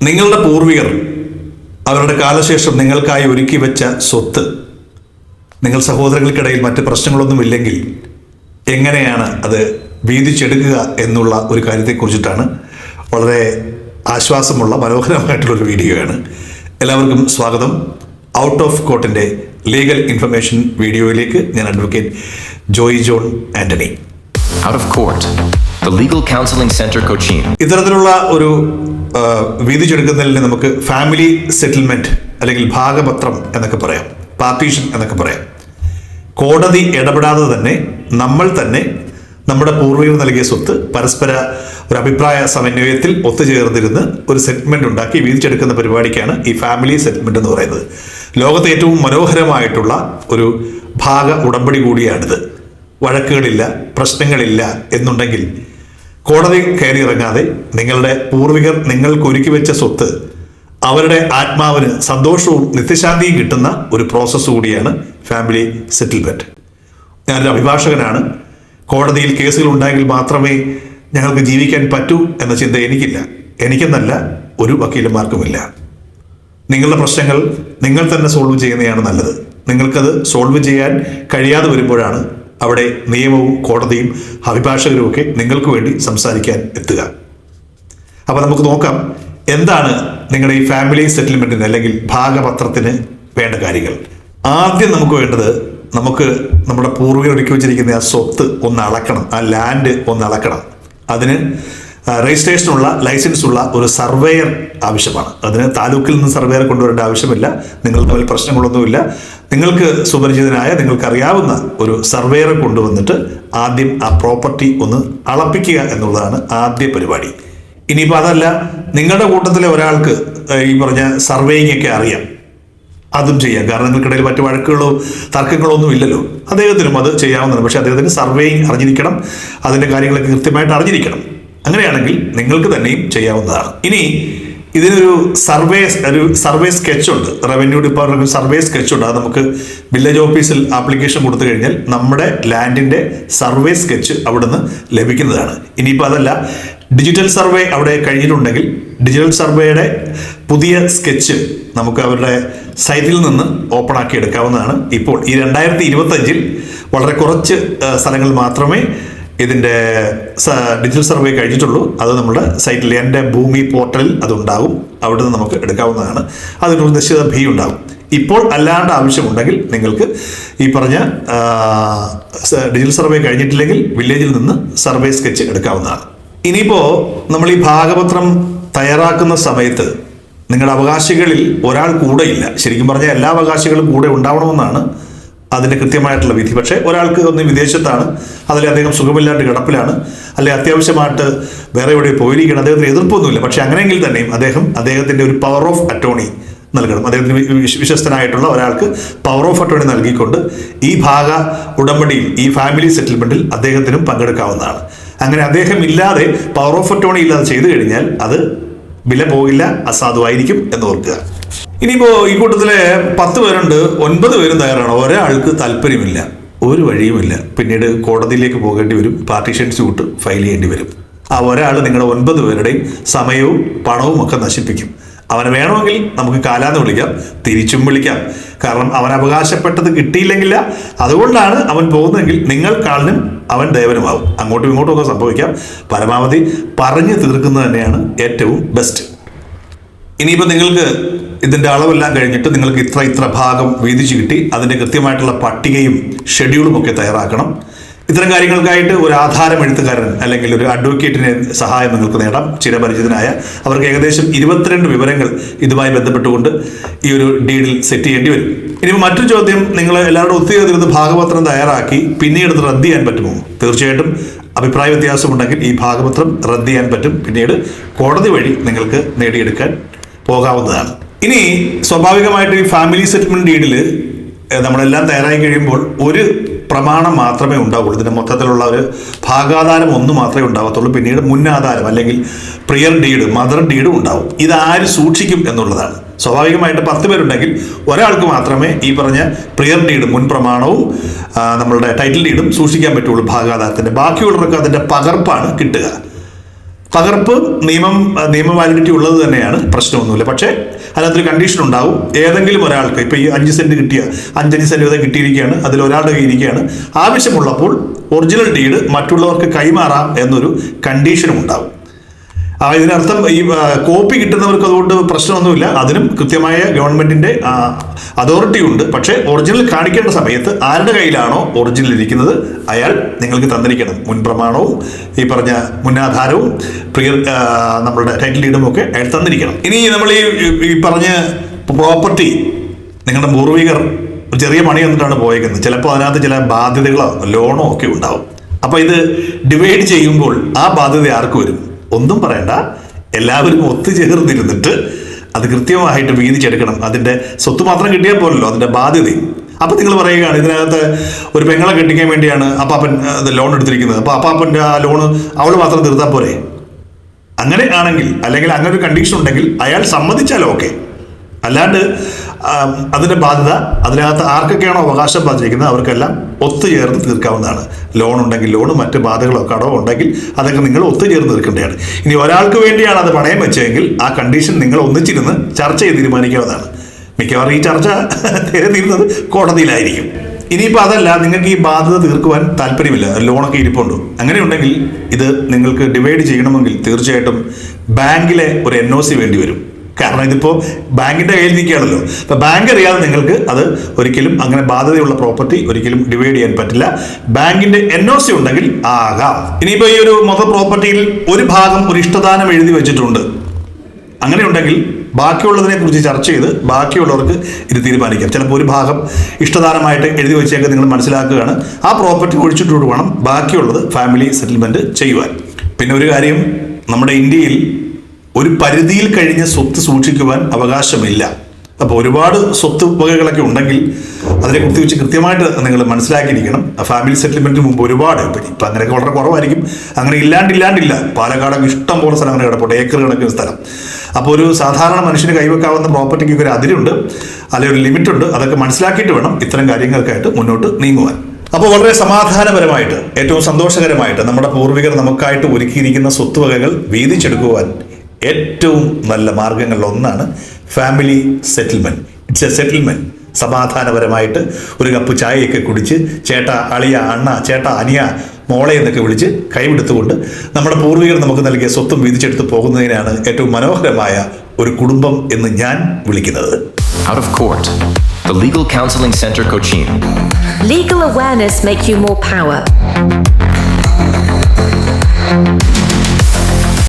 നിങ്ങളുടെ പൂർവികർ അവരുടെ കാലശേഷം നിങ്ങൾക്കായി ഒരുക്കി വെച്ച സ്വത്ത് നിങ്ങൾ സഹോദരങ്ങൾക്കിടയിൽ മറ്റ് പ്രശ്നങ്ങളൊന്നുമില്ലെങ്കിൽ എങ്ങനെയാണ് അത് വീതിച്ചെടുക്കുക എന്നുള്ള ഒരു കാര്യത്തെക്കുറിച്ചിട്ടാണ് വളരെ ആശ്വാസമുള്ള മനോഹരമായിട്ടുള്ളൊരു വീഡിയോയാണ്. എല്ലാവർക്കും സ്വാഗതം. ഔട്ട് ഓഫ് കോർട്ടിന്റെ ലീഗൽ ഇൻഫർമേഷൻ വീഡിയോയിലേക്ക് ഞാൻ advocate Joy John Antony out of Court, the Legal Counseling Center Cochin. ഇത്തരത്തിലുള്ള ഒരു വീതി വീതിച്ചെടുക്കുന്നതിൽ നമുക്ക് ഫാമിലി സെറ്റിൽമെന്റ് അല്ലെങ്കിൽ ഭാഗപത്രം എന്നൊക്കെ പറയാം. പാർട്ടീഷൻ എന്നൊക്കെ പറയാം. കോടതി ഇടപെടാതെ തന്നെ നമ്മൾ തന്നെ നമ്മുടെ പൂർവികർ നൽകിയ സ്വത്ത് പരസ്പര ഒരു അഭിപ്രായ സമന്വയത്തിൽ ഒത്തുചേർന്നിരുന്ന് ഒരു സെറ്റിൽമെന്റ് ഉണ്ടാക്കി വീതിച്ചെടുക്കുന്ന പരിപാടിക്കാണ് ഈ ഫാമിലി സെറ്റിൽമെന്റ് എന്ന് പറയുന്നത്. ലോകത്തെ ഏറ്റവും മനോഹരമായിട്ടുള്ള ഒരു ഭാഗ ഉടമ്പടി കൂടിയാണിത്. വഴക്കുകളില്ല പ്രശ്നങ്ങളില്ല എന്നുണ്ടെങ്കിൽ കോടതി കയറി ഇറങ്ങാതെ നിങ്ങളുടെ പൂർവികർ നിങ്ങൾക്ക് ഒരുക്കി വെച്ച സ്വത്ത് അവരുടെ ആത്മാവിന് സന്തോഷവും നിത്യശാന്തിയും കിട്ടുന്ന ഒരു പ്രോസസ്സ് കൂടിയാണ് ഫാമിലി സെറ്റിൽമെന്റ് ഞാനൊരു അഭിഭാഷകനാണ്. കോടതിയിൽ കേസുകൾ ഉണ്ടായെങ്കിൽ മാത്രമേ ഞങ്ങൾക്ക് ജീവിക്കാൻ പറ്റൂ എന്ന ചിന്ത എനിക്കില്ല. എനിക്കെന്നല്ല ഒരു വക്കീലന്മാർക്കുമില്ല. നിങ്ങളുടെ പ്രശ്നങ്ങൾ നിങ്ങൾ തന്നെ സോൾവ് ചെയ്യുന്നതാണ് നല്ലത്. നിങ്ങൾക്കത് സോൾവ് ചെയ്യാൻ കഴിയാതെ വരുമ്പോഴാണ് അവിടെ നിയമവും കോടതിയും അഭിഭാഷകരും ഒക്കെ നിങ്ങൾക്ക് വേണ്ടി സംസാരിക്കാൻ എത്തുക. അപ്പോൾ നമുക്ക് നോക്കാം എന്താണ് നിങ്ങളുടെ ഈ ഫാമിലി സെറ്റിൽമെന്റിന് അല്ലെങ്കിൽ ഭാഗപത്രത്തിന് വേണ്ട കാര്യങ്ങൾ? ആദ്യം നമുക്ക് വേണ്ടത് നമുക്ക് നമ്മുടെ പൂർവികർ ഒരുക്കി വെച്ചിരിക്കുന്ന ആ സ്വത്ത് ഒന്ന് അളക്കണം ആ ലാൻഡ് ഒന്ന് അളക്കണം. അതിന് രജിസ്ട്രേഷനുള്ള ലൈസൻസ് ഉള്ള ഒരു സർവേയർ ആവശ്യമാണ്. അതിന് താലൂക്കിൽ നിന്ന് സർവേയർ കൊണ്ടുവരേണ്ട ആവശ്യമില്ല. നിങ്ങൾ തമ്മിൽ പ്രശ്നങ്ങളൊന്നുമില്ല. നിങ്ങൾക്ക് സുപരിചിതനായ നിങ്ങൾക്ക് അറിയാവുന്ന ഒരു സർവേയറെ കൊണ്ടുവന്നിട്ട് ആദ്യം ആ പ്രോപ്പർട്ടി ഒന്ന് അളപ്പിക്കുക എന്നുള്ളതാണ് ആദ്യ പരിപാടി. ഇനിയിപ്പോൾ അതല്ല നിങ്ങളുടെ കൂട്ടത്തിലെ ഒരാൾക്ക് ഈ പറഞ്ഞ സർവേയിങ് ഒക്കെ അറിയാം. അതും ചെയ്യാം. കാരണം നിങ്ങൾക്കിടയിൽ മറ്റു വഴക്കുകളോ തർക്കങ്ങളോ ഒന്നും ഇല്ലല്ലോ. അദ്ദേഹത്തിനും അത് ചെയ്യാവുന്നതാണ്. പക്ഷേ അദ്ദേഹത്തിന് സർവേയിങ് അറിഞ്ഞിരിക്കണം. അതിന്റെ കാര്യങ്ങളൊക്കെ കൃത്യമായിട്ട് അറിഞ്ഞിരിക്കണം. അങ്ങനെയാണെങ്കിൽ നിങ്ങൾക്ക് തന്നെയും ചെയ്യാവുന്നതാണ്. ഇനി ഇതിനൊരു സർവേ ഒരു സർവേ സ്കെച്ച് ഉണ്ട്. റവന്യൂ ഡിപ്പാർട്ട്മെന്റ് സർവേ സ്കെച്ച് ഉണ്ട്. അത് നമുക്ക് വില്ലേജ് ഓഫീസിൽ ആപ്ലിക്കേഷൻ കൊടുത്തു കഴിഞ്ഞാൽ നമ്മുടെ ലാൻഡിന്റെ സർവേ സ്കെച്ച് അവിടുന്ന് ലഭിക്കുന്നതാണ്. ഇനിയിപ്പോൾ അതല്ല ഡിജിറ്റൽ സർവേ അവിടെ കഴിഞ്ഞിട്ടുണ്ടെങ്കിൽ ഡിജിറ്റൽ സർവേയുടെ പുതിയ സ്കെച്ച് നമുക്ക് അവരുടെ സൈറ്റിൽ നിന്ന് ഓപ്പൺ ആക്കി എടുക്കാവുന്നതാണ്. ഇപ്പോൾ ഈ രണ്ടായിരത്തി ഇരുപത്തഞ്ചിൽ വളരെ കുറച്ച് സ്ഥലങ്ങൾ മാത്രമേ ഇതിന്റെ ഡിജിറ്റൽ സർവേ കഴിഞ്ഞിട്ടുള്ളൂ. അത് നമ്മുടെ സൈറ്റിൽ എന്റെ ഭൂമി പോർട്ടലിൽ അതുണ്ടാകും. അവിടെ നിന്ന് നമുക്ക് എടുക്കാവുന്നതാണ്. അതിനൊരു നിശ്ചിത ഫീ ഉണ്ടാകും. ഇപ്പോൾ അല്ലാണ്ട് ആവശ്യമുണ്ടെങ്കിൽ നിങ്ങൾക്ക് ഈ പറഞ്ഞ ഡിജിറ്റൽ സർവേ കഴിഞ്ഞിട്ടില്ലെങ്കിൽ വില്ലേജിൽ നിന്ന് സർവേ സ്കെച്ച് എടുക്കാവുന്നതാണ്. ഇനിയിപ്പോൾ നമ്മൾ ഈ ഭാഗപത്രം തയ്യാറാക്കുന്ന സമയത്ത് നിങ്ങളുടെ അവകാശികളിൽ ഒരാൾ കൂടെയില്ല. ശരിക്കും പറഞ്ഞാൽ എല്ലാ അവകാശികളും കൂടെ ഉണ്ടാവണമെന്നാണ് അതിന്റെ കൃത്യമായിട്ടുള്ള വിധി. പക്ഷേ ഒരാൾക്ക് ഒന്ന് വിദേശത്താണ് അതിലെ അദ്ദേഹം സുഖമില്ലാണ്ട് കിടപ്പിലാണ് അല്ലെ അത്യാവശ്യമായിട്ട് വേറെ എവിടെ പോയിരിക്കണം അദ്ദേഹത്തിന് എതിർപ്പൊന്നുമില്ല. പക്ഷേ അങ്ങനെയെങ്കിൽ തന്നെയും അദ്ദേഹം അദ്ദേഹത്തിന്റെ ഒരു പവർ ഓഫ് അറ്റോണി നൽകണം. അദ്ദേഹത്തിന് വിശ്വസ്തനായിട്ടുള്ള ഒരാൾക്ക് പവർ ഓഫ് അറ്റോണി നൽകിക്കൊണ്ട് ഈ ഭാഗ ഉടമ്പടിയിൽ ഈ ഫാമിലി സെറ്റിൽമെന്റിൽ അദ്ദേഹത്തിനും പങ്കെടുക്കാവുന്നതാണ്. അങ്ങനെ അദ്ദേഹം ഇല്ലാതെ പവർ ഓഫ് അറ്റോണി ഇല്ലാതെ ചെയ്തു കഴിഞ്ഞാൽ അത് വില പോകില്ല അസാധുവായിരിക്കും എന്ന് ഓർക്കുക. ഇനിയിപ്പോ ഈ കൂട്ടത്തിലെ പത്ത് പേരുണ്ട് ഒൻപത് പേരും തയ്യാറാണ്. ഒരാൾക്ക് താല്പര്യമില്ല ഒരു വഴിയുമില്ല. പിന്നീട് കോടതിയിലേക്ക് പോകേണ്ടി വരും പാർട്ടീഷൻ സ്യൂട്ട് ഫയൽ ചെയ്യേണ്ടി വരും. ആ ഒരാൾ നിങ്ങളുടെ ഒൻപത് പേരുടെയും സമയവും പണവും ഒക്കെ നശിപ്പിക്കും. അവനെ വേണമെങ്കിൽ നമുക്ക് കാലാന്ന് വിളിക്കാം തിരിച്ചും വിളിക്കാം. കാരണം അവൻ അവകാശപ്പെട്ടത് കിട്ടിയില്ലെങ്കില്ല അതുകൊണ്ടാണ് അവൻ പോകുന്നതെങ്കിൽ നിങ്ങൾക്കാളിനും അവൻ ദേവനുമാവും. അങ്ങോട്ടും ഇങ്ങോട്ടും ഒക്കെ സംഭവിക്കാം. പരമാവധി പറഞ്ഞു തീർക്കുന്നത് തന്നെയാണ് ഏറ്റവും ബെസ്റ്റ് ഇനിയിപ്പോൾ നിങ്ങൾക്ക് ഇതിന്റെ അളവെല്ലാം കഴിഞ്ഞിട്ട് നിങ്ങൾക്ക് ഇത്ര ഇത്ര ഭാഗം വീതിച്ച് കിട്ടി. അതിന്റെ കൃത്യമായിട്ടുള്ള പട്ടികയും ഷെഡ്യൂളും ഒക്കെ തയ്യാറാക്കണം. ഇത്തരം കാര്യങ്ങൾക്കായിട്ട് ഒരു ആധാരം എഴുത്തുകാരൻ അല്ലെങ്കിൽ ഒരു അഡ്വക്കേറ്റിനെ സഹായം നിങ്ങൾക്ക് നേടാം. ചിരപരിചിതനായ അവർക്ക് ഏകദേശം ഇരുപത്തിരണ്ട് വിവരങ്ങൾ ഇതുമായി ബന്ധപ്പെട്ടുകൊണ്ട് ഈ ഒരു ഡീഡിൽ സെറ്റ് ചെയ്യേണ്ടി വരും. ഇനി മറ്റൊരു ചോദ്യം നിങ്ങൾ എല്ലാവരുടെ ഒത്തുചേർന്നിരുന്ന് ഭാഗപത്രം തയ്യാറാക്കി പിന്നീട് അത് റദ്ദ് ചെയ്യാൻ പറ്റുമോ? തീർച്ചയായിട്ടും അഭിപ്രായ വ്യത്യാസമുണ്ടെങ്കിൽ ഈ ഭാഗപത്രം റദ്ദ് ചെയ്യാൻ പറ്റും. പിന്നീട് കോടതി വഴി നിങ്ങൾക്ക് നേടിയെടുക്കാൻ പോകാവുന്നതാണ്. ഇനി സ്വാഭാവികമായിട്ട് ഈ ഫാമിലി സെറ്റിൽമെന്റ് ഡീഡിൽ നമ്മളെല്ലാം തയ്യാറായി കഴിയുമ്പോൾ ഒരു പ്രമാണം മാത്രമേ ഉണ്ടാവുള്ളൂ. ഇതിന് മൊത്തത്തിലുള്ള ഒരു ഭാഗാധാരം ഒന്ന് മാത്രമേ ഉണ്ടാവത്തുള്ളൂ. പിന്നീട് മുന്നാധാരം അല്ലെങ്കിൽ പ്രിയർ ഡീഡ് മദർ ഡീഡും ഉണ്ടാവും. ഇതാര് സൂക്ഷിക്കും എന്നുള്ളതാണ്. സ്വാഭാവികമായിട്ട് പത്ത് പേരുണ്ടെങ്കിൽ ഒരാൾക്ക് മാത്രമേ ഈ പറഞ്ഞ പ്രിയർ ഡീഡും മുൻ പ്രമാണവും നമ്മളുടെ ടൈറ്റിൽ ഡീഡും സൂക്ഷിക്കാൻ പറ്റുള്ളൂ ഭാഗാധാരത്തിന്റെ ബാക്കിയുള്ളവർക്ക് അതിന്റെ പകർപ്പാണ് കിട്ടുക. പകർപ്പ് നിയമം നിയമ വാലിഡിറ്റി ഉള്ളത് തന്നെയാണ്. പ്രശ്നമൊന്നുമില്ല. പക്ഷേ അതിനകത്തൊരു കണ്ടീഷൻ ഉണ്ടാവും. ഏതെങ്കിലും ഒരാൾക്ക് ഇപ്പോൾ ഈ അഞ്ച് സെന്റ് കിട്ടിയ അഞ്ചഞ്ച് സെന്റ് വീതം കിട്ടിയിരിക്കുകയാണ്. അതിൽ ഒരാളുടെ കയ്യിൽ ഇരിക്കുകയാണ്. ആവശ്യമുള്ളപ്പോൾ ഒറിജിനൽ ഡീഡ് മറ്റുള്ളവർക്ക് കൈമാറാം എന്നൊരു കണ്ടീഷനും ഉണ്ടാവും. ആ ഇതിനർത്ഥം ഈ കോപ്പി കിട്ടുന്നവർക്ക് അതുകൊണ്ട് പ്രശ്നമൊന്നുമില്ല. അതിനും കൃത്യമായ ഗവൺമെന്റിന്റെ അതോറിറ്റി ഉണ്ട്. പക്ഷേ ഒറിജിനൽ കാണിക്കേണ്ട സമയത്ത് ആരുടെ കയ്യിലാണോ ഒറിജിനൽ ഇരിക്കുന്നത് അയാൾ നിങ്ങൾക്ക് തന്നിരിക്കണം. മുൻ പ്രമാണവും ഈ പറഞ്ഞ മുന്നാധാരവും പ്രിയ നമ്മളുടെ ടൈറ്റിൽ ഡീഡും ഒക്കെ അയാൾ തന്നിരിക്കണം. ഇനി നമ്മൾ ഈ ഈ പറഞ്ഞ പ്രോപ്പർട്ടി നിങ്ങളുടെ പൂർവികർ ചെറിയ പണി എന്നിട്ടാണ് പോയേക്കുന്നത്. ചിലപ്പോൾ അതിനകത്ത് ചില ബാധ്യതകളോ ലോണോ ഒക്കെ ഉണ്ടാവും. അപ്പോൾ ഇത് ഡിവൈഡ് ചെയ്യുമ്പോൾ ആ ബാധ്യത ആർക്ക് വരും? ഒന്നും പറയണ്ട. എല്ലാവരും ഒത്തുചേർന്നിരുന്നിട്ട് അത് കൃത്യമായിട്ട് വീതിച്ചെടുക്കണം അതിന്റെ സ്വത്ത് മാത്രം കിട്ടിയാൽ പോലല്ലോ അതിന്റെ ബാധ്യതയും അപ്പം നിങ്ങൾ പറയുകയാണ് ഇതിനകത്ത് ഒരു പെങ്ങളെ കെട്ടിക്കാൻ വേണ്ടിയാണ് അപ്പാപ്പൻ ലോൺ എടുത്തിരിക്കുന്നത്. അപ്പോൾ അപ്പാപ്പന്റെ ആ ലോണ് അവൾ മാത്രം തീർത്താൽ പോരെ? അങ്ങനെ ആണെങ്കിൽ അല്ലെങ്കിൽ അങ്ങനെ ഒരു കണ്ടീഷൻ ഉണ്ടെങ്കിൽ അയാൾ സമ്മതിച്ചാലോ ഓക്കെ അല്ലാണ്ട് അതിന്റെ ബാധ്യത അതിനകത്ത് ആർക്കൊക്കെയാണോ അവകാശം ബാധിച്ചിരിക്കുന്നത് അവർക്കെല്ലാം ഒത്തുചേർന്ന് തീർക്കാവുന്നതാണ്. ലോൺ ഉണ്ടെങ്കിൽ ലോൺ മറ്റ് ബാധകളോ കടമോ ഉണ്ടെങ്കിൽ അതൊക്കെ നിങ്ങൾ ഒത്തുചേർന്ന് തീർക്കേണ്ടതാണ്. ഇനി ഒരാൾക്ക് വേണ്ടിയാണ് അത് പണയം വെച്ചതെങ്കിൽ ആ കണ്ടീഷൻ നിങ്ങൾ ഒന്നിച്ചിരുന്ന് ചർച്ച ചെയ്ത് തീരുമാനിക്കാവുന്നതാണ് മിക്കവാറും ഈ ചർച്ച തീരുന്നത് കോടതിയിലായിരിക്കും. ഇനിയിപ്പോൾ അതല്ല നിങ്ങൾക്ക് ഈ ബാധ്യത തീർക്കുവാൻ താല്പര്യമില്ല. ലോണൊക്കെ ഇരിപ്പുണ്ട്. അങ്ങനെയുണ്ടെങ്കിൽ ഇത് നിങ്ങൾക്ക് ഡിവൈഡ് ചെയ്യണമെങ്കിൽ തീർച്ചയായിട്ടും ബാങ്കിലെ ഒരു എൻ ഒ സി വേണ്ടി വരും. കാരണം ഇതിപ്പോൾ ബാങ്കിന്റെ കയ്യിൽ നിൽക്കുകയാണല്ലോ. അപ്പോൾ ബാങ്ക് അറിയാതെ നിങ്ങൾക്ക് അത് ഒരിക്കലും അങ്ങനെ ബാധ്യതയുള്ള പ്രോപ്പർട്ടി ഒരിക്കലും ഡിവൈഡ് ചെയ്യാൻ പറ്റില്ല. ബാങ്കിന്റെ എൻ ഒ സി ഉണ്ടെങ്കിൽ ആകാം. ഇനിയിപ്പോൾ ഈ ഒരു മൊത്തം പ്രോപ്പർട്ടിയിൽ ഒരു ഭാഗം ഒരു ഇഷ്ടദാനം എഴുതി വെച്ചിട്ടുണ്ട്. അങ്ങനെയുണ്ടെങ്കിൽ ബാക്കിയുള്ളതിനെ കുറിച്ച് ചർച്ച ചെയ്ത് ബാക്കിയുള്ളവർക്ക് ഇത് തീരുമാനിക്കാം. ചിലപ്പോൾ ഒരു ഭാഗം ഇഷ്ടദാനമായിട്ട് എഴുതി വെച്ചേക്ക് നിങ്ങൾ മനസ്സിലാക്കുകയാണ്. ആ പ്രോപ്പർട്ടി ഒഴിച്ചിട്ടുകൊണ്ട് വേണം ബാക്കിയുള്ളത് ഫാമിലി സെറ്റിൽമെന്റ് ചെയ്യുവാൻ. പിന്നെ ഒരു കാര്യം നമ്മുടെ ഇന്ത്യയിൽ ഒരു പരിധിയിൽ കഴിഞ്ഞ സ്വത്ത് സൂക്ഷിക്കുവാൻ അവകാശമില്ല. അപ്പോൾ ഒരുപാട് സ്വത്ത് വകകളൊക്കെ ഉണ്ടെങ്കിൽ അതിനെ വെച്ച് കൃത്യമായിട്ട് നിങ്ങൾ മനസ്സിലാക്കിയിരിക്കണം. ഫാമിലി സെറ്റിൽമെന്റിന് മുമ്പ് ഒരുപാട് ഇപ്പം ഇപ്പം അങ്ങനെയൊക്കെ വളരെ കുറവായിരിക്കും. അങ്ങനെ ഇല്ലാണ്ടില്ലാണ്ടില്ല. പാലക്കാടൊക്കെ ഇഷ്ടം പോലെ സ്ഥലം അങ്ങനെ കിടപ്പുണ്ട് ഏക്കർ കണക്കിന് സ്ഥലം. അപ്പോൾ ഒരു സാധാരണ മനുഷ്യന് കൈവെക്കാവുന്ന പ്രോപ്പർട്ടിക്ക് ഒരു അതിരുണ്ട് അല്ലെങ്കിൽ ഒരു ലിമിറ്റ് ഉണ്ട്. അതൊക്കെ മനസ്സിലാക്കിയിട്ട് വേണം ഇത്തരം കാര്യങ്ങൾക്കായിട്ട് മുന്നോട്ട് നീങ്ങുവാൻ. അപ്പോൾ വളരെ സമാധാനപരമായിട്ട് ഏറ്റവും സന്തോഷകരമായിട്ട് നമ്മുടെ പൂർവികർ നമുക്കായിട്ട് ഒരുക്കിയിരിക്കുന്ന സ്വത്തുവകകൾ വീതിച്ചെടുക്കുവാൻ ഏറ്റവും നല്ല മാർഗങ്ങളിൽ ഒന്നാണ് family settlement it's a settlement സമാധാനപരമായിട്ട് ഒരു കപ്പ് ചായയൊക്കെ കുടിച്ച് ചേട്ട അളിയ അണ്ണ ചേട്ട അനിയ മോളെ എന്നൊക്കെ വിളിച്ച് കൈവിടുത്തുകൊണ്ട് നമ്മുടെ പൂർവികർ നമുക്ക് നൽകിയ സ്വത്തും വീതിച്ചെടുത്ത് പോകുന്നതിനാണ് ഏറ്റവും മനോഹരമായ ഒരു കുടുംബം എന്ന് ഞാൻ വിളിക്കുന്നത് Out of court. The Legal Counseling Center Cochin. Legal awareness make you more power.